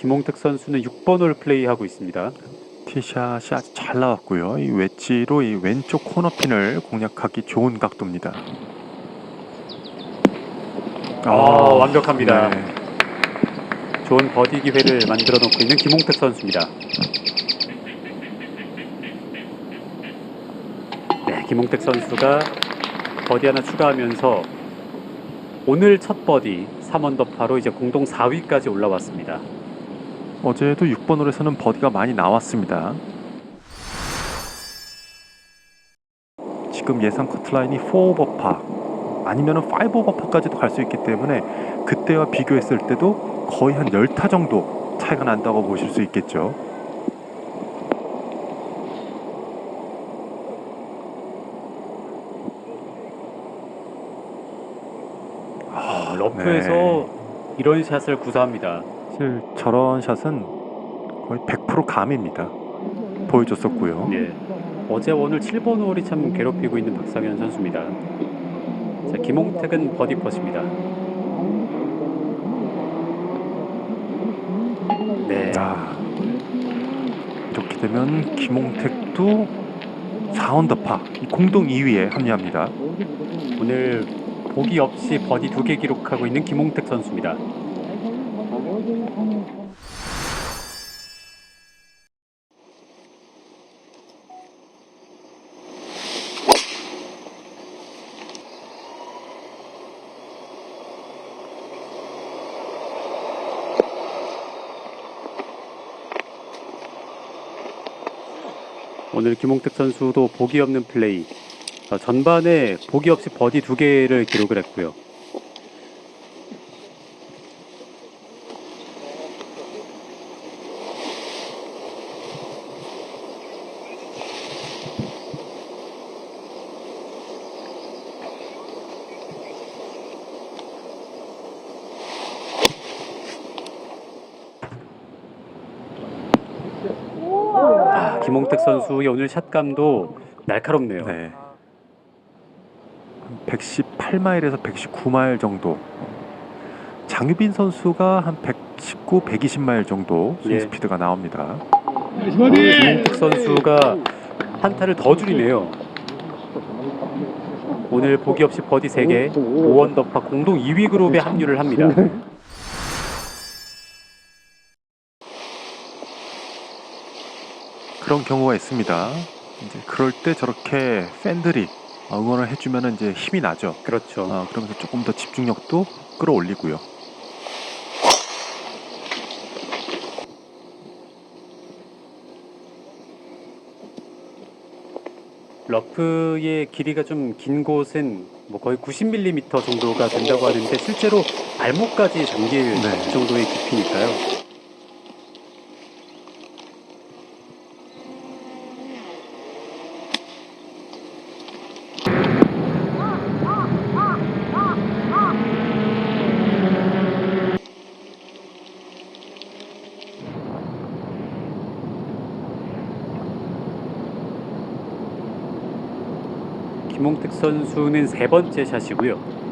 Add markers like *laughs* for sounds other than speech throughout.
김홍택 선수는 6번 홀 플레이하고 있습니다. 티샷이 아주 잘 나왔고요. 이 웨지로 이 왼쪽 코너핀을 공략하기 좋은 각도입니다. 아, 완벽합니다. 네. 좋은 버디 기회를 만들어 놓고 있는 김홍택 선수입니다. 네, 김홍택 선수가 버디 하나 추가하면서 오늘 첫 버디 3언더파로 이제 공동 4위까지 올라왔습니다. 어제도 6번 홀에서는 버디가 많이 나왔습니다. 지금 예상 커트라인이 4오버파 아니면 5오버파까지도 갈 수 있기 때문에 그때와 비교했을 때도 거의 한 10타 정도 차이가 난다고 보실 수 있겠죠. 아, 러프에서 이런 샷을 구사합니다. 사실 저런 샷은 거의 100% 감입니다. 보여줬었고요. 네. 어제 오늘 7번 홀이 참 괴롭히고 있는 박상현 선수입니다. 자, 김홍택은 버디 퍼십니다. 네. 아, 이렇게 되면 김홍택도 4언더파 공동 2위에 합류합니다. 오늘 보기 없이 버디 두 개 기록하고 있는 김홍택 선수입니다. 오늘 김홍택 선수도 보기 없는 플레이. 어, 전반에 보기 없이 버디 두 개를 기록을 했고요. 김홍택 선수의 오늘 샷감도 날카롭네요. 네. 118마일에서 119마일 정도. 장유빈 선수가 한 119, 120마일 정도 스윙 예. 스피드가 나옵니다. 김홍택 선수가 한타를 더 줄이네요. 오늘 보기 없이 버디 3개, 5원더파 공동 2위 그룹에 합류를 합니다. 그런 경우가 있습니다. 이제 그럴 때 저렇게 팬들이 응원을 해주면 이제 힘이 나죠. 그렇죠. 아, 그러면서 조금 더 집중력도 끌어올리고요. 러프의 길이가 좀 긴 곳은 뭐 거의 90mm 정도가 된다고 하는데 실제로 발목까지 잠길 네. 정도의 깊이니까요. 김홍택 선수는 세 번째 샷이고요.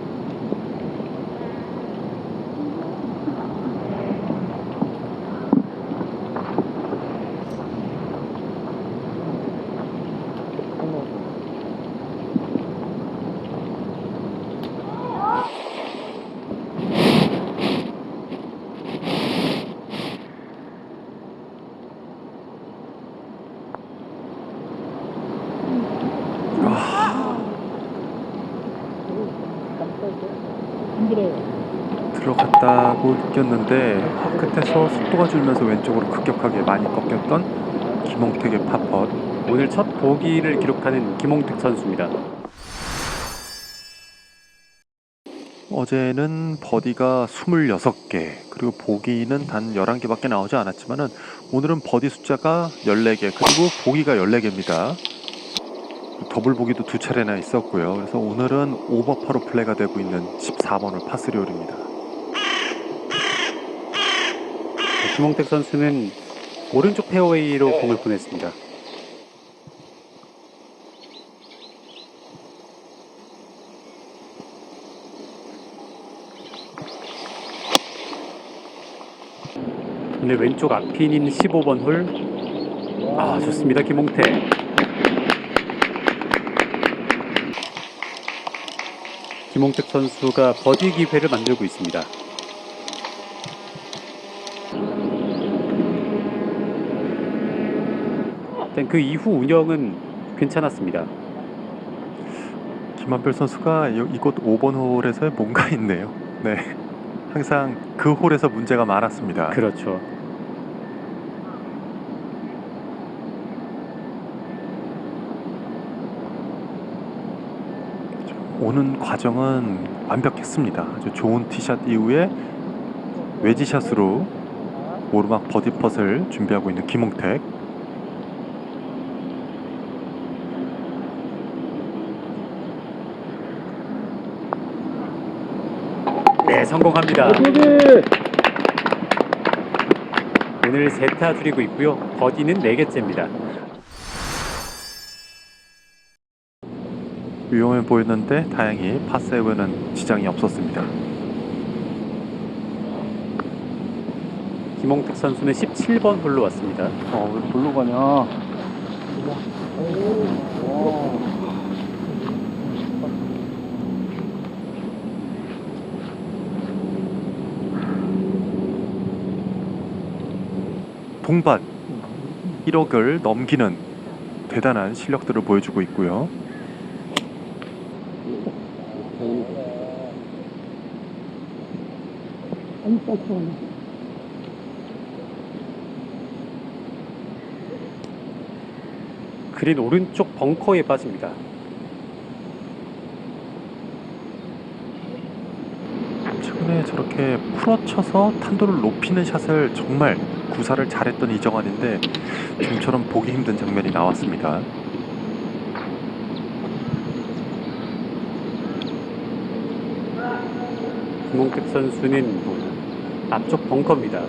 들어갔다고 느꼈는데 끝에서 속도가 줄면서 왼쪽으로 급격하게 많이 꺾였던 김홍택의 팝펫. 오늘 첫 보기를 기록하는 김홍택 선수입니다. 어제는 버디가 26개 그리고 보기는 단 11개밖에 나오지 않았지만은 오늘은 버디 숫자가 14개 그리고 보기가 14개입니다. 더블 보기도 두 차례나 있었고요. 그래서 오늘은 오버파로 플레이가 되고 있는 14번을 파스리올입니다. 김홍택 선수는 오른쪽 페어웨이로 공을 보냈습니다. 오늘 왼쪽 앞핀인 15번 홀. 아, 좋습니다. 김홍태. 김홍택 선수가 버디 기회를 만들고 있습니다. 일단 그 이후 운영은 괜찮았습니다. 김한별 선수가 이- 이곳 5번 홀에서 뭔가 *laughs* 있네요. 네. 항상 그 홀에서 문제가 많았습니다. 그렇죠. 오는 과정은 완벽했습니다. 아주 좋은 티샷 이후에 외지샷으로 오르막 버디 펫을 준비하고 있는 김홍택. 성공합니다. 오늘 세타 줄이고 있고요. 버디는 4개째입니다. 위험해 보였는데 다행히 파세븐은 지장이 없었습니다. 김홍택 선수는 17번 홀로 왔습니다. 어, 왜 볼로 가냐? 동반 1억을 넘기는 대단한 실력들을 보여주고 있고요. 그린 오른쪽 벙커에 빠집니다. 최근에 저렇게 풀어쳐서 탄도를 높이는 샷을 정말 구사를 잘했던 이정환인데 좀처럼 보기 힘든 장면이 나왔습니다. 김홍택 선수는 뭐 앞쪽 벙커입니다.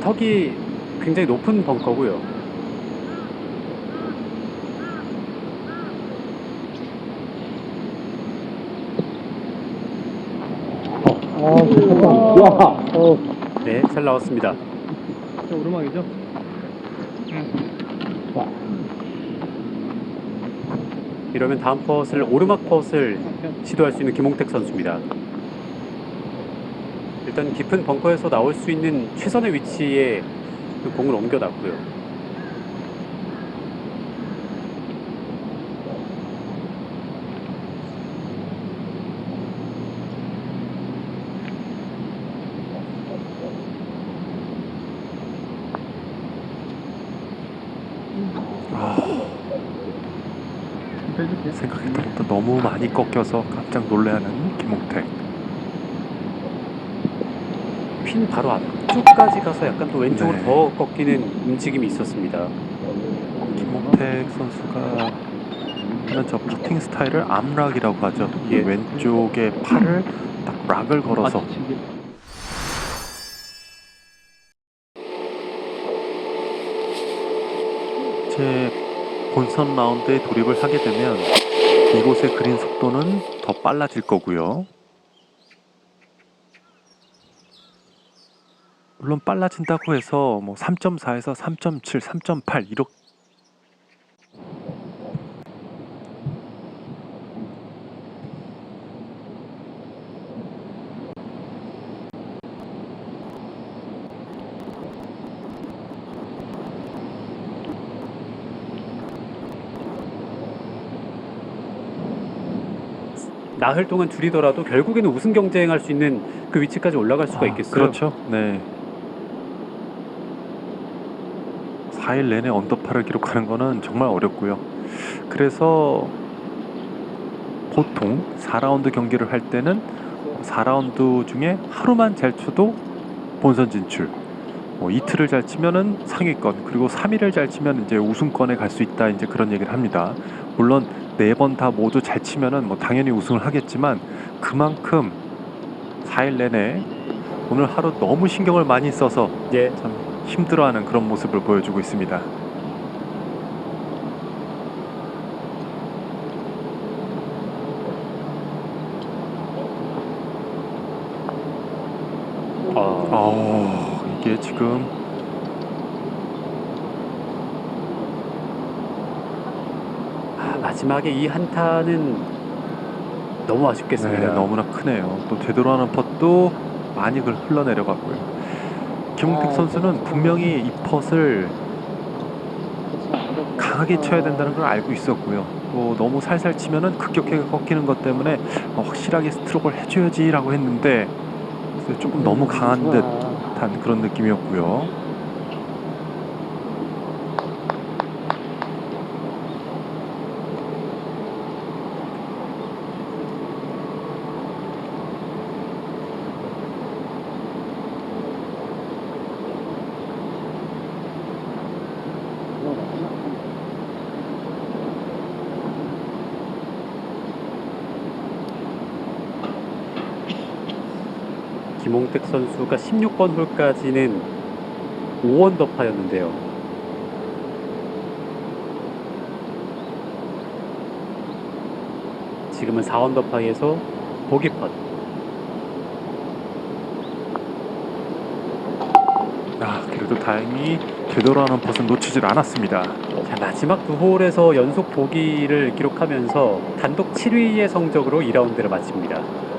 턱이 굉장히 높은 벙커고요. 아, 좋다. 야, 어. 네, 잘 나왔습니다. 저 오르막이죠? 이러면 다음 퍼스를 오르막 퍼스를 시도할 수 있는 김홍택 선수입니다. 일단 깊은 벙커에서 나올 수 있는 최선의 위치에 그 공을 옮겨놨고요. 생각했던 것보다 너무 많이 꺾여서 깜짝 놀래하는 김홍택. 핀 바로 앞쪽까지 가서 약간 또 왼쪽으로 네. 더 꺾이는 움직임이 있었습니다. 김홍택 선수가 하는 저 퍼팅 스타일을 암락이라고 하죠. 이 예. 왼쪽에 팔을 딱 락을 걸어서 제 본선 라운드에 돌입을 하게 되면 이곳의 그린 속도는 더 빨라질 거고요. 물론 빨라진다고 해서 뭐 3.4에서 3.7, 3.8 이렇게 나흘 동안 줄이더라도 결국에는 우승 경쟁할 수 있는 그 위치까지 올라갈 수가 아, 있겠어요. 그렇죠. 네. 4일 내내 언더파를 기록하는 거는 정말 어렵고요. 그래서 보통 4라운드 경기를 할 때는 4라운드 중에 하루만 잘 쳐도 본선 진출. 뭐 이틀을 잘 치면은 상위권 그리고 3일을 잘 치면 이제 우승권에 갈 수 있다 이제 그런 얘기를 합니다. 물론 네 번 다 모두 잘 치면은 뭐 당연히 우승을 하겠지만 그만큼 4일 내내 오늘 하루 너무 신경을 많이 써서 예, 참 힘들어하는 그런 모습을 보여주고 있습니다. 어, 어, 이게 지금. 아, 마지막에 이 한타는 너무 아쉽겠습니다. 네, 너무나 크네요. 또 되돌아오는 펫도 많이 그 흘러내려갔고요. 김홍택 어, 선수는 어. 분명히 이 펫을 강하게 쳐야 된다는 걸 알고 있었고요. 또 너무 살살 치면은 급격하게 꺾이는 것 때문에 어, 확실하게 스트로크를 해줘야지라고 했는데 조금 너무 강한 듯 한 그런 느낌이었고요. 김홍택 선수가 16번 홀까지는 5원더파였는데요. 지금은 4원더파에서 보기 펫. 아 그래도 다행히 되돌아오는 펫은 놓치질 않았습니다. 자, 마지막 두 홀에서 연속 보기를 기록하면서 단독 7위의 성적으로 2라운드를 마칩니다.